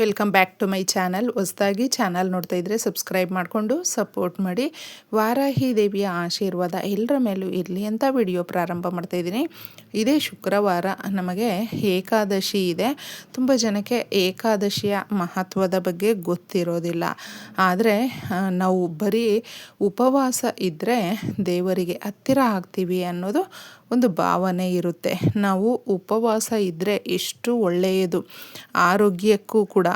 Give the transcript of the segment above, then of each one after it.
Welcome back to my channel ಹೊಸದಾಗಿ channel ನೋಡ್ತಾ ಇದ್ದರೆ ಸಬ್ಸ್ಕ್ರೈಬ್ ಮಾಡಿಕೊಂಡು ಸಪೋರ್ಟ್ ಮಾಡಿ. ವಾರಾಹಿ ದೇವಿಯ ಆಶೀರ್ವಾದ ಎಲ್ಲರ ಮೇಲೂ ಇರಲಿ ಅಂತ ವಿಡಿಯೋ ಪ್ರಾರಂಭ ಮಾಡ್ತಾ ಇದ್ದೀನಿ. ಇದೇ ಶುಕ್ರವಾರ ನಮಗೆ ಏಕಾದಶಿ ಇದೆ. ತುಂಬ ಜನಕ್ಕೆ ಏಕಾದಶಿಯ ಮಹತ್ವದ ಬಗ್ಗೆ ಗೊತ್ತಿರೋದಿಲ್ಲ. ಆದರೆ ನಾವು ಬರೀ ಉಪವಾಸ ಇದ್ದರೆ ದೇವರಿಗೆ ಹತ್ತಿರ ಆಗ್ತೀವಿ ಅನ್ನೋದು ಒಂದು ಭಾವನೆ ಇರುತ್ತೆ. ನಾವು ಉಪವಾಸ ಇದ್ದರೆ ಎಷ್ಟು ಒಳ್ಳೆಯದು. ಆರೋಗ್ಯಕ್ಕೂ ಕೂಡ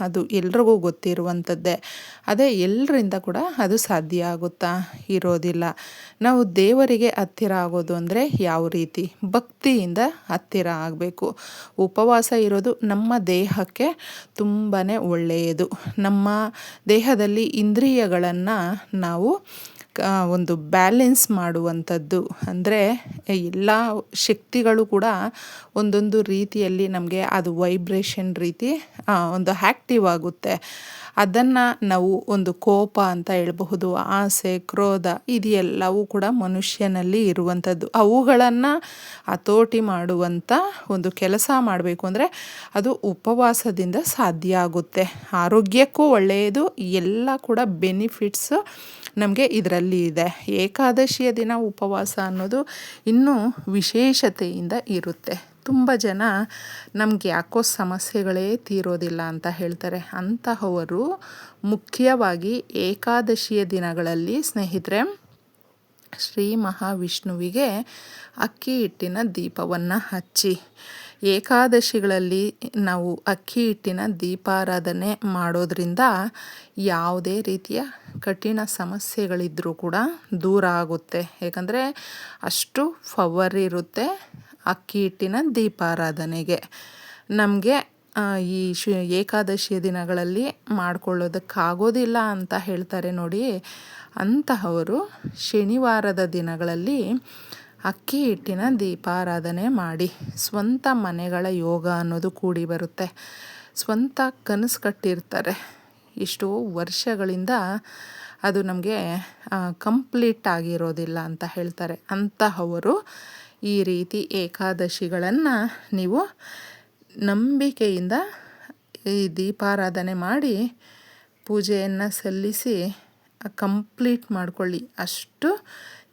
ಅದು ಎಲ್ರಿಗೂ ಗೊತ್ತಿರುವಂಥದ್ದೇ. ಅದೇ ಎಲ್ಲರಿಂದ ಕೂಡ ಅದು ಸಾಧ್ಯ ಆಗುತ್ತಾ? ಇರೋದಿಲ್ಲ. ನಾವು ದೇವರಿಗೆ ಹತ್ತಿರ ಆಗೋದು ಅಂದರೆ ಯಾವ ರೀತಿ? ಭಕ್ತಿಯಿಂದ ಹತ್ತಿರ ಆಗಬೇಕು. ಉಪವಾಸ ಇರೋದು ನಮ್ಮ ದೇಹಕ್ಕೆ ತುಂಬಾ ಒಳ್ಳೆಯದು. ನಮ್ಮ ದೇಹದಲ್ಲಿ ಇಂದ್ರಿಯಗಳನ್ನು ನಾವು ಒಂದು ಬ್ಯಾಲೆನ್ಸ್ ಮಾಡುವಂಥದ್ದು. ಅಂದರೆ, ಎಲ್ಲ ಶಕ್ತಿಗಳು ಕೂಡ ಒಂದೊಂದು ರೀತಿಯಲ್ಲಿ ನಮಗೆ ಅದು ವೈಬ್ರೇಷನ್ ರೀತಿ ಒಂದು ಆ್ಯಕ್ಟಿವ್ ಆಗುತ್ತೆ. ಅದನ್ನು ನಾವು ಒಂದು ಕೋಪ ಅಂತ ಹೇಳಬಹುದು, ಆಸೆ, ಕ್ರೋಧ ಇದೆಲ್ಲವೂ ಕೂಡ ಮನುಷ್ಯನಲ್ಲಿ ಇರುವಂಥದ್ದು. ಅವುಗಳನ್ನು ಹತೋಟಿ ಮಾಡುವಂಥ ಒಂದು ಕೆಲಸ ಮಾಡಬೇಕು ಅಂದರೆ ಅದು ಉಪವಾಸದಿಂದ ಸಾಧ್ಯ ಆಗುತ್ತೆ. ಆರೋಗ್ಯಕ್ಕೂ ಒಳ್ಳೆಯದು, ಎಲ್ಲ ಕೂಡ ಬೆನಿಫಿಟ್ಸು ನಮಗೆ ಇದರಲ್ಲಿ ಇದೆ. ಏಕಾದಶಿಯ ದಿನ ಉಪವಾಸ ಅನ್ನೋದು ಇನ್ನೂ ವಿಶೇಷತೆಯಿಂದ ಇರುತ್ತೆ. ತುಂಬ ಜನ ನಮ್ಗೆ ಯಾಕೋ ಸಮಸ್ಯೆಗಳೇ ತೀರೋದಿಲ್ಲ ಅಂತ ಹೇಳ್ತಾರೆ. ಅಂತಹವರು ಮುಖ್ಯವಾಗಿ ಏಕಾದಶಿಯ ದಿನಗಳಲ್ಲಿ ಸ್ನೇಹಿತರೆ, ಶ್ರೀ ಮಹಾವಿಷ್ಣುವಿಗೆ ಅಕ್ಕಿ ಹಿಟ್ಟಿನ ದೀಪವನ್ನು ಹಚ್ಚಿ, ಏಕಾದಶಿಗಳಲ್ಲಿ ನಾವು ಅಕ್ಕಿ ಹಿಟ್ಟಿನ ದೀಪಾರಾಧನೆ ಮಾಡೋದ್ರಿಂದ ಯಾವುದೇ ರೀತಿಯ ಕಠಿಣ ಸಮಸ್ಯೆಗಳಿದ್ದರೂ ಕೂಡ ದೂರ ಆಗುತ್ತೆ. ಏಕೆಂದರೆ ಅಷ್ಟು ಫವರ್ ಇರುತ್ತೆ ಅಕ್ಕಿ ಹಿಟ್ಟಿನ ದೀಪಾರಾಧನೆಗೆ. ನಮಗೆ ಈ ಶು, ಏಕಾದಶಿಯ ದಿನಗಳಲ್ಲಿ ಮಾಡಿಕೊಳ್ಳೋದಕ್ಕಾಗೋದಿಲ್ಲ ಅಂತ ಹೇಳ್ತಾರೆ ನೋಡಿ. ಅಂತಹವರು ಶನಿವಾರದ ದಿನಗಳಲ್ಲಿ ಅಕ್ಕಿ ಹಿಟ್ಟಿನ ದೀಪಾರಾಧನೆ ಮಾಡಿ ಸ್ವಂತ ಮನೆಗಳ ಯೋಗ ಅನ್ನೋದು ಕೂಡಿ ಬರುತ್ತೆ. ಸ್ವಂತ ಕನಸು ಕಟ್ಟಿರ್ತಾರೆ. ಎಷ್ಟೋ ವರ್ಷಗಳಿಂದ ಅದು ನಮಗೆ ಕಂಪ್ಲೀಟ್ ಆಗಿರೋದಿಲ್ಲ ಅಂತ ಹೇಳ್ತಾರೆ. ಅಂತಹವರು ಈ ರೀತಿ ಏಕಾದಶಿಗಳನ್ನು ನೀವು ನಂಬಿಕೆಯಿಂದ ಈ ದೀಪಾರಾಧನೆ ಮಾಡಿ ಪೂಜೆಯನ್ನು ಸಲ್ಲಿಸಿ, ಕಂಪ್ಲೀಟ್ ಮಾಡಿಕೊಳ್ಳಿ. ಅಷ್ಟು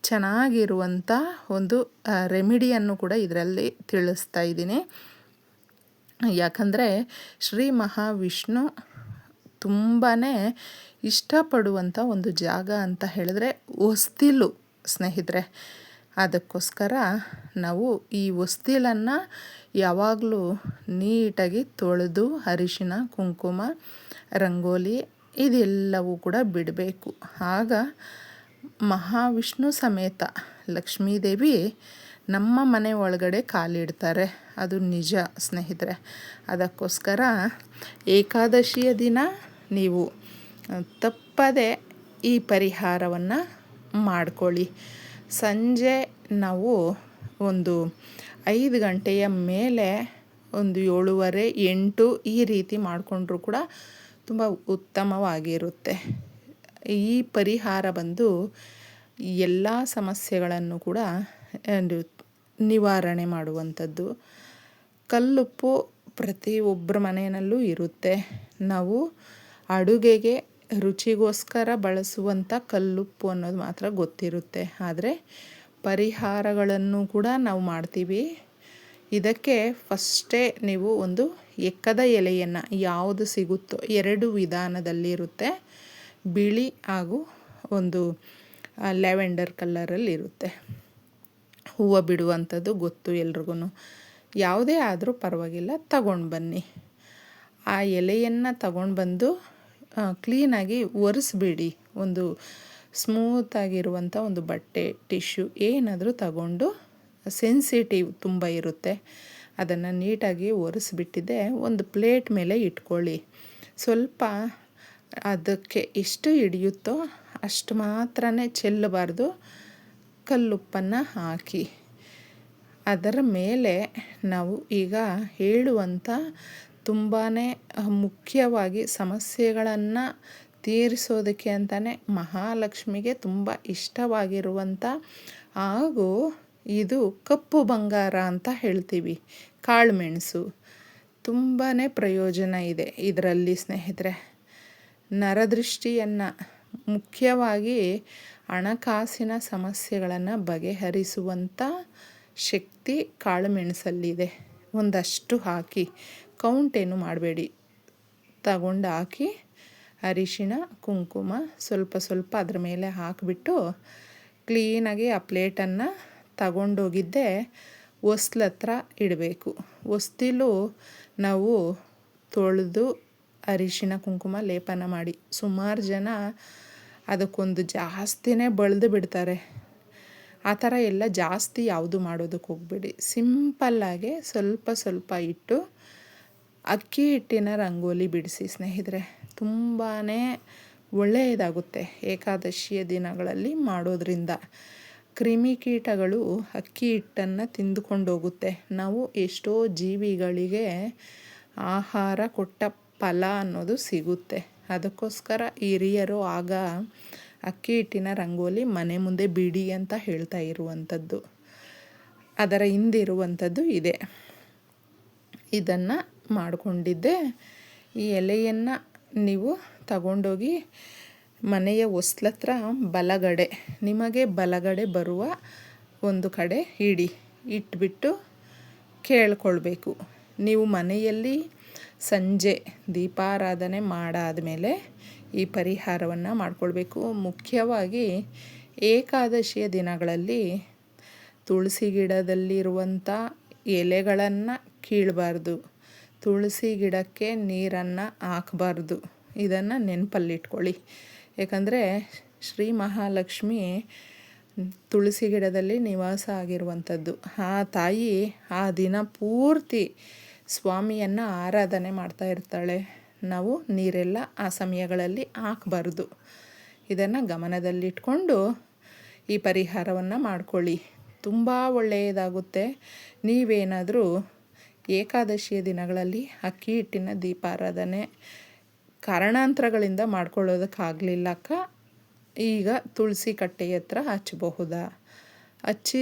ಚೆನ್ನಾಗಿರುವಂಥ ಒಂದು ರೆಮಿಡಿಯನ್ನು ಕೂಡ ಇದರಲ್ಲಿ ತಿಳಿಸ್ತಾ ಇದ್ದೀನಿ. ಯಾಕಂದರೆ ಶ್ರೀ ಮಹಾವಿಷ್ಣು ತುಂಬಾ ಇಷ್ಟಪಡುವಂಥ ಒಂದು ಜಾಗ ಅಂತ ಹೇಳಿದ್ರೆ ಹೊಸ್ತಿಲು, ಸ್ನೇಹಿತರೆ. ಅದಕ್ಕೋಸ್ಕರ ನಾವು ಈ ಹೊಸ್ತಿಲನ್ನು ಯಾವಾಗಲೂ ನೀಟಾಗಿ ತೊಳೆದು ಅರಿಶಿನ, ಕುಂಕುಮ, ರಂಗೋಲಿ ಇದೆಲ್ಲವೂ ಕೂಡ ಬಿಡಬೇಕು. ಆಗ ಮಹಾವಿಷ್ಣು ಸಮೇತ ಲಕ್ಷ್ಮೀದೇವಿ ನಮ್ಮ ಮನೆ ಒಳಗಡೆ ಕಾಲಿಡ್ತಾರೆ. ಅದು ನಿಜ, ಸ್ನೇಹಿತರೆ. ಅದಕ್ಕೋಸ್ಕರ ಏಕಾದಶಿಯ ದಿನ ನೀವು ತಪ್ಪದೆ ಈ ಪರಿಹಾರವನ್ನು ಮಾಡ್ಕೊಳ್ಳಿ. ಸಂಜೆ ನಾವು ಒಂದು ಐದು ಗಂಟೆಯ ಮೇಲೆ ಒಂದು ಏಳುವರೆ, ಎಂಟು ಈ ರೀತಿ ಮಾಡಿಕೊಂಡ್ರೂ ಕೂಡ ತುಂಬ ಉತ್ತಮವಾಗಿರುತ್ತೆ. ಈ ಪರಿಹಾರ ಬಂದು ಎಲ್ಲ ಸಮಸ್ಯೆಗಳನ್ನು ಕೂಡ ನಿವಾರಣೆ ಮಾಡುವಂಥದ್ದು. ಕಲ್ಲುಪ್ಪು ಪ್ರತಿಯೊಬ್ಬರ ಮನೆಯಲ್ಲೂ ಇರುತ್ತೆ. ನಾವು ಅಡುಗೆಗೆ ರುಚಿಗೋಸ್ಕರ ಬಳಸುವಂಥ ಕಲ್ಲುಪ್ಪು ಅನ್ನೋದು ಮಾತ್ರ ಗೊತ್ತಿರುತ್ತೆ. ಆದರೆ ಪರಿಹಾರಗಳನ್ನು ಕೂಡ ನಾವು ಮಾಡ್ತೀವಿ. ಇದಕ್ಕೆ ಫಸ್ಟೇ ನೀವು ಒಂದು ಎಕ್ಕದ ಎಲೆಯನ್ನು ಯಾವುದು ಸಿಗುತ್ತೋ ಎರಡು ವಿಧಾನದಲ್ಲಿರುತ್ತೆ. ಬಿಳಿ ಹಾಗೂ ಒಂದು ಲ್ಯಾವೆಂಡರ್ ಕಲ್ಲರಲ್ಲಿರುತ್ತೆ. ಹೂವು ಬಿಡುವಂಥದ್ದು ಗೊತ್ತು ಎಲ್ರಿಗೂ ಯಾವುದೇ ಆದರೂ ಪರವಾಗಿಲ್ಲ, ತಗೊಂಡು ಬನ್ನಿ. ಆ ಎಲೆಯನ್ನು ತಗೊಂಡು ಬಂದು ಕ್ಲೀನಾಗಿ ಒರೆಸ್ಬಿಡಿ. ಒಂದು ಸ್ಮೂತಾಗಿರುವಂಥ ಒಂದು ಬಟ್ಟೆ ಟಿಶ್ಯೂ ಏನಾದರೂ ತಗೊಂಡು ಸೆನ್ಸಿಟಿವ್ ತುಂಬ ಇರುತ್ತೆ. ಅದನ್ನು ನೀಟಾಗಿ ಒರೆಸ್ಬಿಟ್ಟಿದ್ದೆ ಒಂದು ಪ್ಲೇಟ್ ಮೇಲೆ ಇಟ್ಕೊಳ್ಳಿ. ಸ್ವಲ್ಪ ಅದಕ್ಕೆ ಎಷ್ಟು ಹಿಡಿಯುತ್ತೋ ಅಷ್ಟು ಮಾತ್ರನೇ ಚೆಲ್ಲಬಾರ್ದು. ಕಲ್ಲುಪ್ಪನ್ನು ಹಾಕಿ. ಅದರ ಮೇಲೆ ನಾವು ಈಗ ಹೇಳುವಂಥ ತುಂಬಾ ಮುಖ್ಯವಾಗಿ ಸಮಸ್ಯೆಗಳನ್ನು ತೀರಿಸೋದಕ್ಕೆ ಅಂತಲೇ ಮಹಾಲಕ್ಷ್ಮಿಗೆ ತುಂಬ ಇಷ್ಟವಾಗಿರುವಂಥ ಹಾಗೂ ಇದು ಕಪ್ಪು ಬಂಗಾರ ಅಂತ ಹೇಳ್ತೀವಿ, ಕಾಳುಮೆಣಸು. ತುಂಬಾ ಪ್ರಯೋಜನ ಇದೆ ಇದರಲ್ಲಿ ಸ್ನೇಹಿತರೆ. ನರದೃಷ್ಟಿಯನ್ನು, ಮುಖ್ಯವಾಗಿ ಹಣಕಾಸಿನ ಸಮಸ್ಯೆಗಳನ್ನು ಬಗೆಹರಿಸುವಂಥ ಶಕ್ತಿ ಕಾಳುಮೆಣಸಲ್ಲಿದೆ. ಒಂದಷ್ಟು ಹಾಕಿ, ಕೌಂಟ್ ಏನು ಮಾಡಬೇಡಿ. ತಗೊಂಡು ಹಾಕಿ ಅರಿಶಿನ ಕುಂಕುಮ ಸ್ವಲ್ಪ ಸ್ವಲ್ಪ ಅದ್ರ ಮೇಲೆ ಹಾಕಿಬಿಟ್ಟು ಕ್ಲೀನಾಗಿ ಆ ಪ್ಲೇಟನ್ನು ತಗೊಂಡೋಗಿದ್ದೆ ಹತ್ರ ಇಡಬೇಕು. ಹೊಸ್ತಿಲು ನಾವು ತೊಳೆದು ಅರಿಶಿನ ಕುಂಕುಮ, ಲೇಪನ ಮಾಡಿ. ಸುಮಾರು ಜನ ಅದಕ್ಕೊಂದು ಜಾಸ್ತಿನೇ ಬಳ್ದು ಬಿಡ್ತಾರೆ. ಆ ಥರ ಎಲ್ಲ ಜಾಸ್ತಿ ಯಾವುದು ಮಾಡೋದಕ್ಕೆ ಹೋಗ್ಬೇಡಿ. ಸಿಂಪಲ್ಲಾಗೆ ಸ್ವಲ್ಪ ಸ್ವಲ್ಪ ಇಟ್ಟು ಅಕ್ಕಿ ಹಿಟ್ಟಿನ ರಂಗೋಲಿ ಬಿಡಿಸಿ ಸ್ನೇಹಿತರೆ. ತುಂಬಾ ಒಳ್ಳೆಯದಾಗುತ್ತೆ ಏಕಾದಶಿಯ ದಿನಗಳಲ್ಲಿ ಮಾಡೋದ್ರಿಂದ. ಕ್ರಿಮಿಕೀಟಗಳು ಅಕ್ಕಿ ಹಿಟ್ಟನ್ನು ತಿಂದುಕೊಂಡು ಹೋಗುತ್ತೆ. ನಾವು ಎಷ್ಟೋ ಜೀವಿಗಳಿಗೆ ಆಹಾರ ಕೊಟ್ಟ ಫಲ ಅನ್ನೋದು ಸಿಗುತ್ತೆ. ಅದಕ್ಕೋಸ್ಕರ ಹಿರಿಯರು ಆಗ ಅಕ್ಕಿ ಹಿಟ್ಟಿನ ರಂಗೋಲಿ ಮನೆ ಮುಂದೆ ಬಿಡಿ ಅಂತ ಹೇಳ್ತಾ ಇರುವಂಥದ್ದು. ಅದರ ಹಿಂದಿರುವಂಥದ್ದು ಇದೆ. ಇದನ್ನು ಮಾಡಿಕೊಂಡಿದ್ದೆ. ಈ ಎಲೆಯನ್ನು ನೀವು ತಗೊಂಡೋಗಿ ಮನೆಯ ಹೊಸ್ಲತ್ರ ಬಲಗಡೆ, ನಿಮಗೆ ಬಲಗಡೆ ಬರುವ ಒಂದು ಕಡೆ ಇಡಿ ಇಟ್ಬಿಟ್ಟು ಕೇಳ್ಕೊಳ್ಬೇಕು. ನೀವು ಮನೆಯಲ್ಲಿ ಸಂಜೆ ದೀಪಾರಾಧನೆ ಮಾಡಾದ ಮೇಲೆ ಈ ಪರಿಹಾರವನ್ನು ಮಾಡಿಕೊಳ್ಬೇಕು. ಮುಖ್ಯವಾಗಿ ಏಕಾದಶಿಯ ದಿನಗಳಲ್ಲಿ ತುಳಸಿ ಗಿಡದಲ್ಲಿರುವಂಥ ಎಲೆಗಳನ್ನು ಕೀಳಬಾರ್ದು. ತುಳಸಿ ಗಿಡಕ್ಕೆ ನೀರನ್ನು ಹಾಕಬಾರ್ದು. ಇದನ್ನು ನೆನಪಲ್ಲಿಟ್ಕೊಳ್ಳಿ. ಯಾಕಂದರೆ ಶ್ರೀ ಮಹಾಲಕ್ಷ್ಮಿ ತುಳಸಿ ಗಿಡದಲ್ಲಿ ನಿವಾಸ ಆಗಿರುವಂಥದ್ದು ಆ ತಾಯಿ ಆ ದಿನ ಪೂರ್ತಿ ಸ್ವಾಮಿಯನ್ನು ಆರಾಧನೆ ಮಾಡ್ತಾ ಇರ್ತಾಳೆ. ನಾವು ನೀರೆಲ್ಲ ಆ ಸಮಯಗಳಲ್ಲಿ ಹಾಕಬಾರ್ದು. ಇದನ್ನು ಗಮನದಲ್ಲಿಟ್ಕೊಂಡು ಈ ಪರಿಹಾರವನ್ನು ಮಾಡ್ಕೊಳ್ಳಿ. ತುಂಬ ಒಳ್ಳೆಯದಾಗುತ್ತೆ. ನೀವೇನಾದರೂ ಏಕಾದಶಿಯ ದಿನಗಳಲ್ಲಿ ಅಕ್ಕಿ ಹಿಟ್ಟಿನ ದೀಪಾರಾಧನೆ ಕಾರಣಾಂತರಗಳಿಂದ ಮಾಡ್ಕೊಳ್ಳೋದಕ್ಕಾಗಲಿಲ್ಲಕ್ಕ ಈಗ ತುಳಸಿ ಕಟ್ಟೆಯ ಹತ್ರ ಹಚ್ಚಬಹುದಾ? ಹಚ್ಚಿ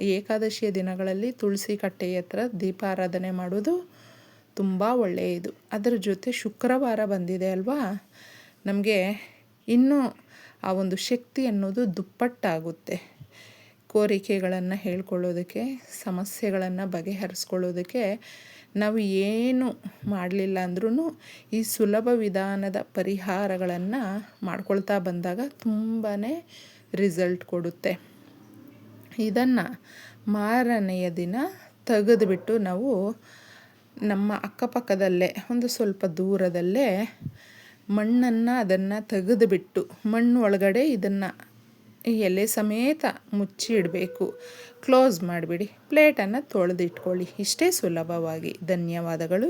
ಏಕಾದಶಿಯ ದಿನಗಳಲ್ಲಿ ತುಳಸಿ ಕಟ್ಟೆಯ ಹತ್ರ ದೀಪಾರಾಧನೆ ಮಾಡೋದು ತುಂಬ ಒಳ್ಳೆಯದು ಅದರ ಜೊತೆ ಶುಕ್ರವಾರ ಬಂದಿದೆ ಅಲ್ವಾ? ನಮಗೆ ಇನ್ನೂ ಆ ಒಂದು ಶಕ್ತಿ ಅನ್ನೋದು ದುಪ್ಪಟ್ಟಾಗುತ್ತೆ. ಕೋರಿಕೆಗಳನ್ನು ಹೇಳ್ಕೊಳ್ಳೋದಕ್ಕೆ, ಸಮಸ್ಯೆಗಳನ್ನು ಬಗೆಹರಿಸ್ಕೊಳ್ಳೋದಕ್ಕೆ ನಾವು ಏನು ಮಾಡಲಿಲ್ಲ ಅಂದ್ರೂ ಈ ಸುಲಭ ವಿಧಾನದ ಪರಿಹಾರಗಳನ್ನು ಮಾಡ್ಕೊಳ್ತಾ ಬಂದಾಗ ತುಂಬಾ ರಿಸಲ್ಟ್ ಕೊಡುತ್ತೆ. ಇದನ್ನು ಮಾರನೆಯ ದಿನ ತೆಗೆದುಬಿಟ್ಟು ನಾವು ನಮ್ಮ ಅಕ್ಕಪಕ್ಕದಲ್ಲೇ, ಒಂದು ಸ್ವಲ್ಪ ದೂರದಲ್ಲೇ ಮಣ್ಣನ್ನು ಅದನ್ನು ತೆಗೆದುಬಿಟ್ಟು, ಮಣ್ಣು ಒಳಗಡೆ ಇದನ್ನು ಎಲೆ ಸಮೇತ ಮುಚ್ಚಿ ಇಡಬೇಕು. ಕ್ಲೋಸ್ ಮಾಡಿಬಿಡಿ, ಪ್ಲೇಟನ್ನು ತೊಳೆದಿಟ್ಕೊಳ್ಳಿ. ಇಷ್ಟೇ ಸುಲಭವಾಗಿ. ಧನ್ಯವಾದಗಳು.